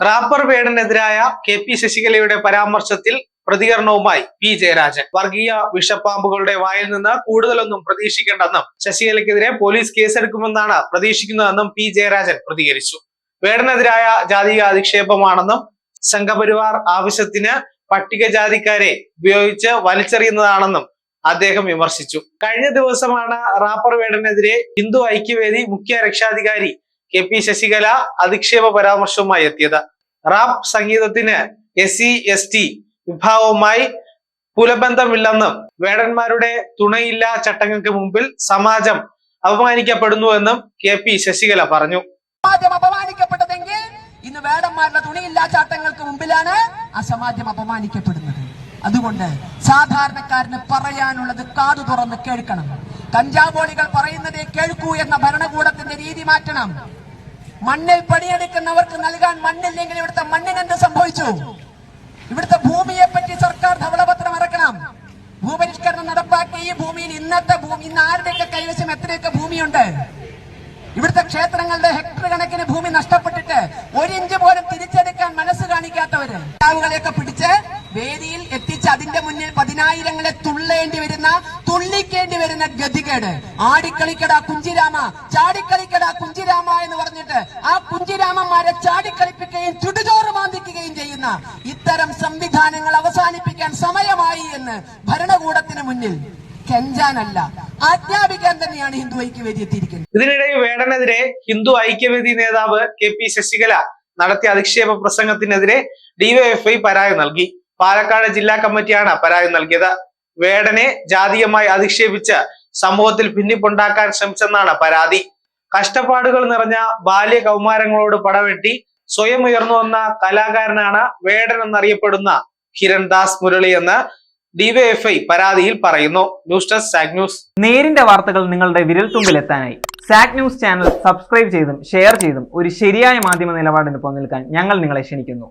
Wrapper വേടനെതിരായ K P ശശികലയുടെ പരാമർശത്തിൽ പ്രതികരണവുമായി പി ജയരാജൻ. വർഗീയ വിഷപ്പാമ്പുകളുടെ വായിൽ നിന്ന് കൂടുതലൊന്നും പ്രതീക്ഷിക്കേണ്ടെന്നും ശശികലയ്ക്കെതിരെ പോലീസ് കേസെടുക്കുമെന്നാണ് പ്രതീക്ഷിക്കുന്നതെന്നും പി ജയരാജൻ പ്രതികരിച്ചു. വേടനെതിരായ ജാതീയ അധിക്ഷേപമാണെന്നും സംഘപരിവാർ ആവശ്യത്തിന് പട്ടികജാതിക്കാരെ ഉപയോഗിച്ച് വലിച്ചെറിയുന്നതാണെന്നും അദ്ദേഹം വിമർശിച്ചു. കഴിഞ്ഞ ദിവസമാണ് റാപ്പർ വേടനെതിരെ ഹിന്ദു ഐക്യവേദി മുഖ്യ രക്ഷാധികാരി കെ പി ശശികല അധിക്ഷേപ പരാമർശവുമായി എത്തിയത്. റാപ്പ് സംഗീതത്തിന് എസ് സി എസ് ടി വിഭാഗവുമായി കുലബന്ധമില്ലെന്നും വേടന്മാരുടെ തുണയില്ലാ ചട്ടങ്ങൾക്ക് മുമ്പിൽ സമാജം അപമാനിക്കപ്പെടുന്നുവെന്നും കെ പി ശശികല പറഞ്ഞു. സമാജം അപമാനിക്കപ്പെട്ടതെങ്കിൽ ഇന്ന് വേടന്മാരുടെ തുണിയില്ലാ ചാട്ടങ്ങൾക്ക് മുമ്പിലാണ് ആ സമാജം അപമാനിക്കപ്പെടുന്നത്. അതുകൊണ്ട് സാധാരണക്കാരന് പറയാനുള്ളത് കാതു തുറന്ന് കേൾക്കണം. കഞ്ചാവോളികൾ പറയുന്നതേ കേൾക്കൂ എന്ന ഭരണകൂടത്തിന്റെ രീതി മാറ്റണം. മണ്ണിൽ പണിയെടുക്കുന്നവർക്ക് നൽകാൻ മണ്ണില്ലെങ്കിൽ ഇവിടുത്തെ മണ്ണിന് എന്ത് സംഭവിച്ചു? ഇവിടുത്തെ ഭൂമിയെ പറ്റി സർക്കാർ ധവളപത്രം ഇറക്കണം. ഭൂപരിഷ്കരണം നടപ്പാക്കി. ഈ ഭൂമിയിൽ ഇന്നത്തെ ഭൂമി ഇന്ന് ആരുടെയൊക്കെ കൈവശം എത്രയൊക്കെ ഭൂമിയുണ്ട്? ഇവിടുത്തെ ക്ഷേത്രങ്ങളുടെ ഹെക്ടർ കണക്കിന് ഭൂമി നഷ്ടപ്പെട്ടിട്ട് ഒരിഞ്ച് പോലും തിരിച്ചെടുക്കാൻ മനസ്സ് കാണിക്കാത്തവര്. ആളുകളെയൊക്കെ പിടിച്ച് വേദിയിൽ എത്തിച്ച് അതിന്റെ മുന്നിൽ പതിനായിരങ്ങളെ തുള്ളേണ്ടി വരുന്ന തുള്ളിക്കേണ്ടി വരുന്ന ഗതികേട് ആടിക്കളിക്കടാ കുഞ്ചിരാമ. ചാടിക്കളിക്കടാ കുഞ്ചിരാമ എന്ന് പറഞ്ഞിട്ട് ആ കുഞ്ചിരാമന്മാരെ ചാടിക്കളിപ്പിക്കുകയും ചുടുചോറ് മാന്തിക്കുകയും ചെയ്യുന്ന ഇത്തരം സംവിധാനങ്ങൾ അവസാനിപ്പിക്കാൻ സമയമായി എന്ന് ഭരണകൂടത്തിന് മുന്നിൽ കെഞ്ചാനല്ല. ആജ്ഞാപിക്കാൻ തന്നെയാണ് ഹിന്ദു ഐക്യവേദി എത്തിയിരിക്കുന്നത് ഇതിനിടെ വേടനെതിരെ ഹിന്ദു ഐക്യവേദി നേതാവ് കെ പി ശശികല നടത്തിയ അധിക്ഷേപ പ്രസംഗത്തിനെതിരെ ഡിവൈഎഫ്ഐ പരാതി നൽകി. പാലക്കാട് ജില്ലാ കമ്മിറ്റിയാണ് പരാതി നൽകിയത്. വേടനെ ജാതീയമായി അധിക്ഷേപിച്ച് സമൂഹത്തിൽ ഭിന്നിപ്പുണ്ടാക്കാൻ ശ്രമിച്ചെന്നാണ് പരാതി. കഷ്ടപ്പാടുകൾ നിറഞ്ഞ ബാല്യ കൗമാരങ്ങളോട് പടവെട്ടി സ്വയം ഉയർന്നു വന്ന കലാകാരനാണ് വേടൻ എന്നറിയപ്പെടുന്ന ഹിരൺദാസ് മുരളി എന്ന് ഡിവൈഎഫ്ഐ പരാതിയിൽ പറയുന്നു. ന്യൂസ് ഡെസ്ക് സാഗ് ന്യൂസ്. നേരിന്റെ വാർത്തകൾ നിങ്ങളുടെ വിരൽത്തുമ്പിലെത്താനായി സാക് ന്യൂസ് ചാനൽ സബ്സ്ക്രൈബ് ചെയ്തും ഷെയർ ചെയ്തും ഒരു ശരിയായ മാധ്യമ നിലപാടിന് പോകാൻ ഞങ്ങൾ നിങ്ങളെ ക്ഷണിക്കുന്നു.